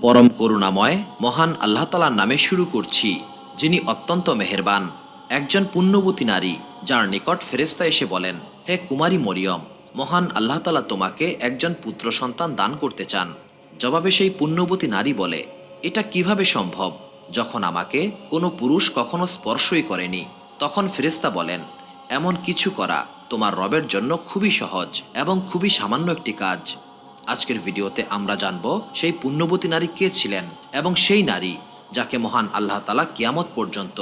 পরম করুণাময়, মহান আল্লাহ তালার নামে শুরু করছি, যিনি অত্যন্ত মেহেরবান, একজন পুণ্যবতী নারী, যার নিকট ফেরেস্তা এসে বলেন, হে কুমারী মরিয়ম, মহান আল্লাহ তালা তোমাকে একজন পুত্র সন্তান দান করতে চান। জবাবে সেই পুণ্যবতী নারী বলে, এটা কীভাবে সম্ভব? যখন আমাকে কোনো পুরুষ কখনো স্পর্শই করেনি, তখন ফেরেস্তা বলেন, এমন কিছু করা তোমার রবের জন্য খুবই সহজ এবং খুবই সামান্য একটি কাজ। আজকের ভিডিওতে আমরা জানব সেই পুণ্যবতী নারী কে ছিলেন এবং সেই নারী যাকে মহান আল্লাহ তালা কিয়ামত পর্যন্ত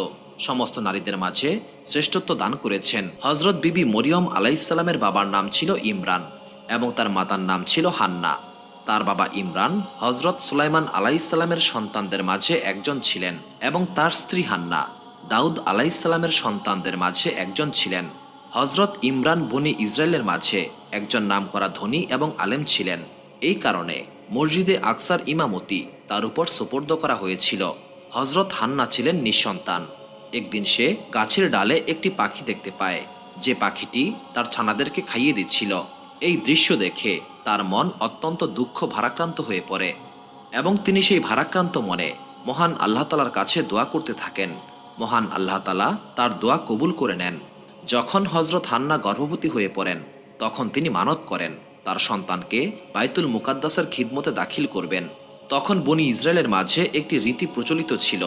সমস্ত নারীদের মাঝে শ্রেষ্ঠত্ব দান করেছেন। হজরত বিবি মরিয়ম আলাইসাল্লামের বাবার নাম ছিল ইমরান এবং তার মাতার নাম ছিল হান্না। তার বাবা ইমরান হজরত সুলাইমান আলাইসাল্লামের সন্তানদের মাঝে একজন ছিলেন এবং তার স্ত্রী হান্না। দাউদ আলাইসাল্লামের সন্তানদের মাঝে একজন ছিলেন। হজরত ইমরান বনি ইসরায়েলের মাঝে একজন নামকরা ধনী এবং আলেম ছিলেন। এই কারণে মসজিদে আকসার ইমামতি তার উপর সোপর্দ করা হয়েছিল। হজরত হান্না ছিলেন নিঃসন্তান। একদিন সে গাছের ডালে একটি পাখি দেখতে পায়। যে পাখিটি তার ছানাদেরকে খাইয়ে দিচ্ছিল। এই দৃশ্য দেখে তার মন অত্যন্ত দুঃখ ভারাক্রান্ত হয়ে পড়ে এবং তিনি সেই ভারাক্রান্ত মনে মহান আল্লাহ তালার কাছে দোয়া করতে থাকেন। মহান আল্লাহ তালা তার দোয়া কবুল করে নেন। যখন হজরত হান্না গর্ভবতী হয়ে পড়েন, তখন তিনি মানত করেন। তার সন্তানকে বাইতুল মুকাদ্দাসের খিদমতে দাখিল করবেন। তখন বনি ইসরায়েলের মাঝে একটি রীতি প্রচলিত ছিল,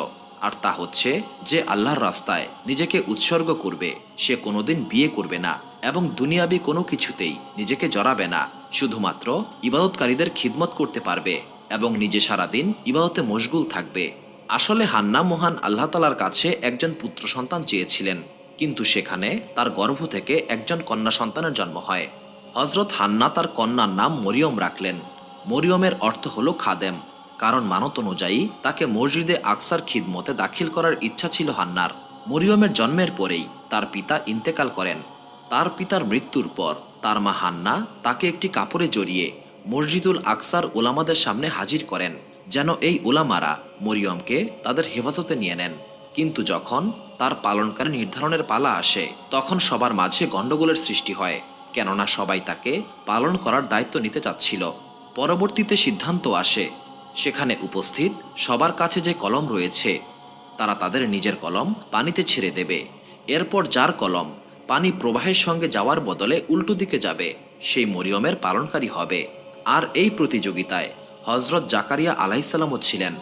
আর তা হচ্ছে যে আল্লাহর রাস্তায় নিজেকে উৎসর্গ করবে, সে কোনোদিন বিয়ে করবে না, এবং দুনিয়াবি কোনো কিছুতেই নিজেকে জড়াবে না, শুধুমাত্র ইবাদতকারীদের খিদমত করতে পারবে, এবং নিজে সারাদিন ইবাদতে মশগুল থাকবে। আসলে হান্না মোহান আল্লাহ তালার কাছে একজন পুত্র সন্তান চেয়েছিলেন, কিন্তু সেখানে তার গর্ভ থেকে একজন কন্যা সন্তানের জন্ম হয়। হজরত হান্না তার কন্যার নাম মরিয়ম রাখলেন। মরিয়মের অর্থ হলো খাদেম। কারণ মানত অনুযায়ী তাকে মসজিদে আকসার খিদমতে দাখিল করার ইচ্ছা ছিল হান্নার। মরিয়মের জন্মের পরেই তার পিতা ইন্তেকাল করেন। তার পিতার মৃত্যুর পর তার মা হান্না তাকে একটি কাপড়ে জড়িয়ে মসজিদুল আকসার ওলামাদের সামনে হাজির করেন, যেন এই ওলামারা মরিয়মকে তাদের হেফাজতে নিয়ে নেন। কিন্তু যখন তার পালনকারী নির্ধারণের পালা আসে, তখন সবার মাঝে গণ্ডগোলের সৃষ্টি হয়। কেননা সবাই তাকে পালন করার দায়িত্ব নিতে চাচ্ছিল। পরবর্তীতে সিদ্ধান্ত আসে, সেখানে উপস্থিত সবার কাছে যে কলম রয়েছে, তারা তাদের নিজের কলম পানিতে ছেড়ে দেবে। এরপর যার কলম পানি প্রবাহের সঙ্গে যাওয়ার বদলে উল্টো দিকে যাবে, সেই মরিয়মের পালনকারী হবে। আর এই প্রতিযোগিতায় হজরত জাকারিয়া আলাইসাল্লামও ছিলেন।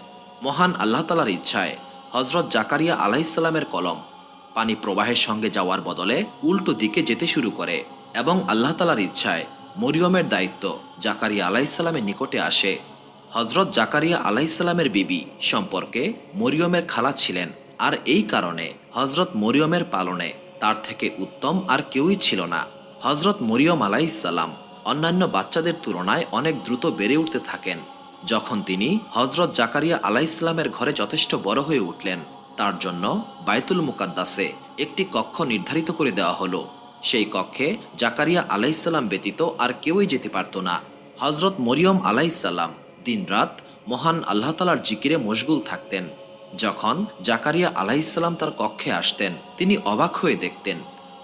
মহান আল্লাহ তালার ইচ্ছায় হজরত জাকারিয়া আলাইসাল্লামের কলম পানি প্রবাহের সঙ্গে যাওয়ার বদলে উল্টো দিকে যেতে শুরু করে। এবং আল্লাহ তালার ইচ্ছায় মরিয়মের দায়িত্ব জাকারিয়া আলাইসাল্লামের নিকটে আসে। হজরত জাকারিয়া আলাইসাল্লামের বিবি সম্পর্কে মরিয়মের খালা ছিলেন আর এই কারণে হজরত মরিয়মের পালনে তার থেকে উত্তম আর কেউই ছিল না। হজরত মরিয়ম আলাইসাল্লাম অন্যান্য বাচ্চাদের তুলনায় অনেক দ্রুত বেড়ে উঠতে থাকেন। যখন তিনি হজরত জাকারিয়া আলাইসাল্লামের ঘরে যথেষ্ট বড় হয়ে উঠলেন, তার জন্য বাইতুল মুকাদ্দাসে একটি কক্ষ নির্ধারিত করে দেওয়া হলো। সেই কক্ষে জাকারিয়া আলাইসাল্লাম ব্যতীত আর কেউই যেতে পারত না। হজরত মরিয়ম আলাইসাল্লাম দিনরাত মহান আল্লাহ তালার জিকিরে মশগুল থাকতেন। যখন জাকারিয়া আলাইসাল্লাম তার কক্ষে আসতেন, তিনি অবাক হয়ে দেখতেন,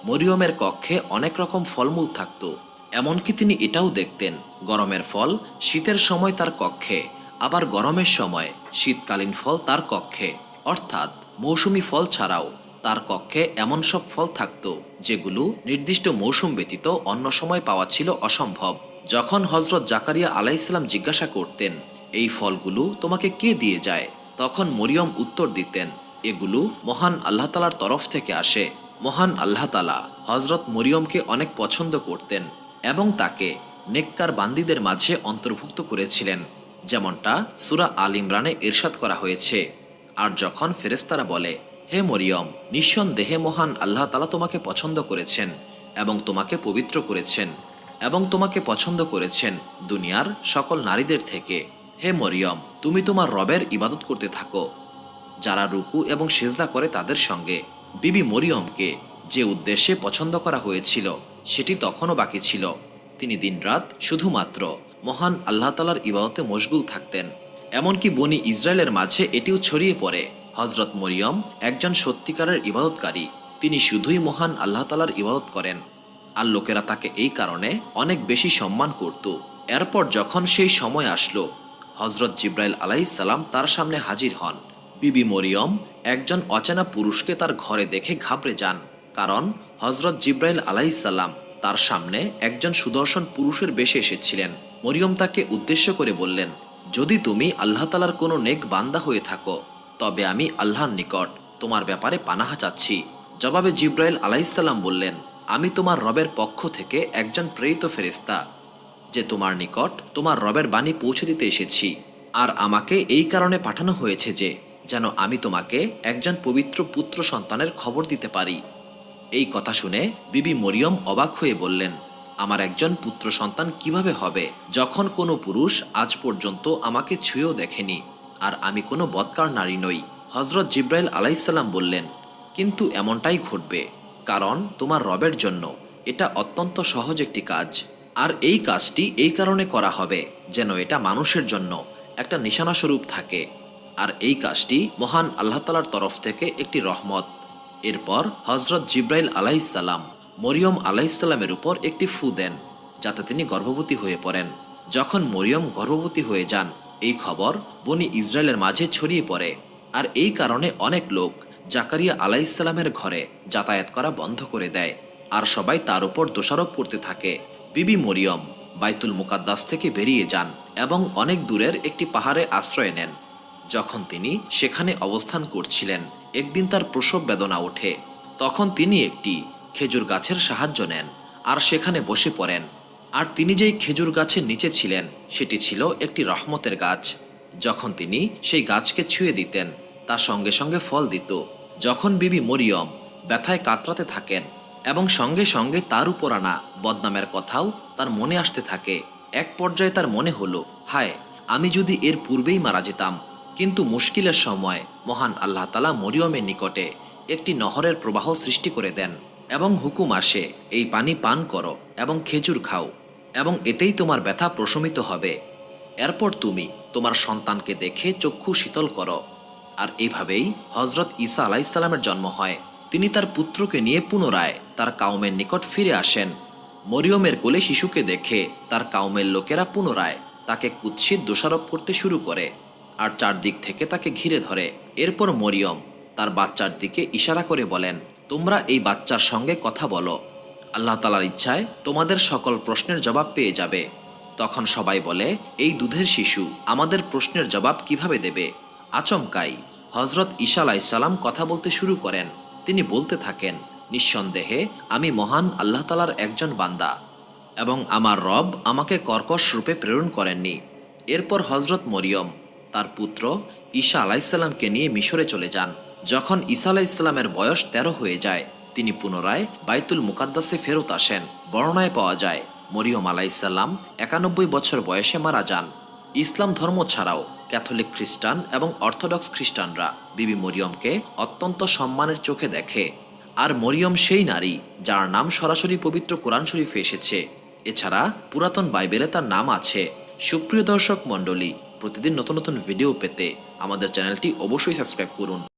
মরিয়মের কক্ষে অনেক রকম ফলমূল থাকত। এমনকি তিনি এটাও দেখতেন, গরমের ফল শীতের সময় তার কক্ষে, আবার গরমের সময় শীতকালীন ফল তার কক্ষে। অর্থাৎ মৌসুমি ফল ছাড়াও তার কক্ষে এমন সব ফল থাকত, যেগুলো নির্দিষ্ট মৌসুম ব্যতীত অন্য সময় পাওয়া ছিল অসম্ভব। যখন হজরত জাকারিয়া আলাইসাল্লাম জিজ্ঞাসা করতেন, এই ফলগুলো তোমাকে কে দিয়ে যায়? তখন মরিয়ম উত্তর দিতেন, এগুলো মহান আল্লাহ তালার তরফ থেকে আসে। মহান আল্লাহ তালা হজরত মরিয়মকে অনেক পছন্দ করতেন এবং তাকে নেককার বান্দিদের মাঝে অন্তর্ভুক্ত করেছিলেন, যেমনটা সুরা আল ইমরানে ইরশাদ করা হয়েছে। আর যখন ফেরেস্তারা বলে হে মরিয়ম, নিঃসন্দেহে মহান আল্লাহ তালা তোমাকে পছন্দ করেছেন এবং তোমাকে পবিত্র করেছেন এবং তোমাকে পছন্দ করেছেন দুনিয়ার সকল নারীদের থেকে। হে মরিয়ম, তুমি তোমার রবের ইবাদত করতে থাকো। যারা রুকু এবং সেজদা করে তাদের সঙ্গে, বিবি মরিয়মকে যে উদ্দেশ্যে পছন্দ করা হয়েছিল, সেটি তখনও বাকি ছিল। তিনি দিনরাত শুধুমাত্র মহান আল্লাহ তালার ইবাদতে মশগুল থাকতেন। এমনকি বনি ইসরায়েলের মাঝে এটিও ছড়িয়ে পড়ে। হজরত মরিয়ম একজন সত্যিকারের ইবাদতকারী। তিনি শুধুই মহান আল্লাহ তালার ইবাদত করেন। আর লোকেরা তাকে এই কারণে অনেক বেশি সম্মান করত। এরপর যখন সেই সময় আসলো হজরত জিব্রাইল আলাইসাল্লাম তার সামনে হাজির হন। বিবি মরিয়ম একজন অচেনা পুরুষকে তার ঘরে দেখে ঘাবড়ে যান। কারণ হজরত জিব্রাইল আলাইসাল্লাম তার সামনে একজন সুদর্শন পুরুষের বেশে এসেছিলেন। মরিয়ম তাকে উদ্দেশ্য করে বললেন, যদি তুমি আল্লাহ তালার কোনো নেক বান্দা হয়ে থাকো তবে আমি আল্লাহর নিকট তোমার ব্যাপারে পানাহা চাচ্ছি। জবাবে জিব্রাইল আলাইসাল্লাম বললেন, আমি তোমার রবের পক্ষ থেকে একজন প্রেরিত ফেরেস্তা যে তোমার নিকট তোমার রবের বাণী পৌঁছে দিতে এসেছি। আর আমাকে এই কারণে পাঠানো হয়েছে যে, যেন আমি তোমাকে একজন পবিত্র পুত্র সন্তানের খবর দিতে পারি। এই কথা শুনে বিবি মরিয়ম অবাক হয়ে বললেন, আমার একজন পুত্র সন্তান কীভাবে হবে, যখন কোনো পুরুষ আজ পর্যন্ত আমাকে ছুঁয়েও দেখেনি? আর আমি কোনো বৎকার নারী নই হজরত জিব্রাইল আলাইসাল্লাম বললেন। কিন্তু এমনটাই ঘটবে, কারণ তোমার রবের জন্য এটা অত্যন্ত সহজ একটি কাজ। আর এই কাজটি এই কারণে করা হবে যেন এটা মানুষের জন্য একটা নিশানা স্বরূপ থাকে। আর এই কাজটি মহান আল্লাহ তালার তরফ থেকে একটি রহমত। এরপর হজরত জিব্রাইল আলাইসাল্লাম মরিয়ম আলাইসাল্লামের উপর একটি ফু দেন, যাতে তিনি গর্ভবতী হয়ে পড়েন। যখন মরিয়ম গর্ভবতী হয়ে যান এই খবর বনি ইসরায়েলের মাঝে ছড়িয়ে পড়ে, আর এই কারণে অনেক লোক জাকারিয়া আলাইসাল্লামের ঘরে যাতায়াত করা বন্ধ করে দেয়, আর সবাই তার উপর দোষারোপ করতে থাকে। বিবি মরিয়ম বাইতুল মুকাদ্দাস থেকে বেরিয়ে যান এবং অনেক দূরের একটি পাহাড়ে আশ্রয় নেন। যখন তিনি সেখানে অবস্থান করছিলেন, একদিন তার প্রসব বেদনা ওঠে। তখন তিনি একটি খেজুর গাছের সাহায্য নেন, আর সেখানে বসে পড়েন। আর তিনি যেই খেজুর গাছের নিচে ছিলেন, সেটি ছিল একটি রহমতের গাছ। যখন তিনি সেই গাছকে ছুঁয়ে দিতেন, তা সঙ্গে সঙ্গে ফল দিত। যখন বিবি মরিয়ম ব্যথায় কাতরাতে থাকেন এবং সঙ্গে সঙ্গে তার উপর আনা বদনামের কথাও তার মনে আসতে থাকে, এক পর্যায়ে তার মনে হলো, হায়, আমি যদি এর পূর্বেই মারা যেতাম, কিন্তু মুশকিলের সময় মহান আল্লাহ তালা মরিয়মের নিকটে একটি নহরের প্রবাহ সৃষ্টি করে দেন এবং হুকুম আসে, এই পানি পান করো এবং খেজুর খাও। এবং এতেই তোমার ব্যথা প্রশমিত হবে। এরপর তুমি তোমার সন্তানকে দেখে চক্ষু শীতল করো। আর এইভাবেই হজরত ঈসা আলাইসাল্লামের জন্ম হয়। তিনি তার পুত্রকে নিয়ে পুনরায় তার কাউমের নিকট ফিরে আসেন। মরিয়মের কোলে শিশুকে দেখে তার কাউমের লোকেরা পুনরায় তাকে কুৎসিত দোষারোপ করতে শুরু করে আর চারদিক থেকে তাকে ঘিরে ধরে। এরপর মরিয়ম তার বাচ্চার দিকে ইশারা করে বলেন, তোমরা এই বাচ্চার সঙ্গে কথা বলো। আল্লাহ তালার ইচ্ছায় তোমাদের সকল প্রশ্নের জবাব পেয়ে যাবে। তখন সবাই বলে, এই দুধের শিশু আমাদের প্রশ্নের জবাব কীভাবে দেবে? আচমকাই হজরত ঈশা আলাইসাল্লাম কথা বলতে শুরু করেন। তিনি বলতে থাকেন, নিঃসন্দেহে আমি মহান আল্লাহ তালার একজন বান্দা এবং আমার রব আমাকে কর্কশ রূপে প্রেরণ করেননি। এরপর হজরত মরিয়ম তার পুত্র ঈশা আলাইসাল্লামকে নিয়ে মিশরে চলে যান। যখন ঈসা আলাইসাল্লামের বয়স তেরো হয়ে যায় তিনি পুনরায় বাইতুল মুকাদ্দাসে ফেরত আসেন। বর্ণায় পাওয়া যায়, মরিয়ম আলাইসাল্লাম একানব্বই বছর বয়সে মারা যান। ইসলাম ধর্ম ছাড়াও ক্যাথলিক খ্রিস্টান এবং অর্থোডক্স খ্রিস্টানরা বিবি মরিয়মকে অত্যন্ত সম্মানের চোখে দেখে। আর মরিয়ম সেই নারী যার নাম সরাসরি পবিত্র কোরআন শরীফে এসেছে। এছাড়া পুরাতন বাইবেলে তার নাম আছে। সুপ্রিয় দর্শক মণ্ডলী, প্রতিদিন নতুন নতুন ভিডিও পেতে আমাদের চ্যানেলটি অবশ্যই সাবস্ক্রাইব করুন।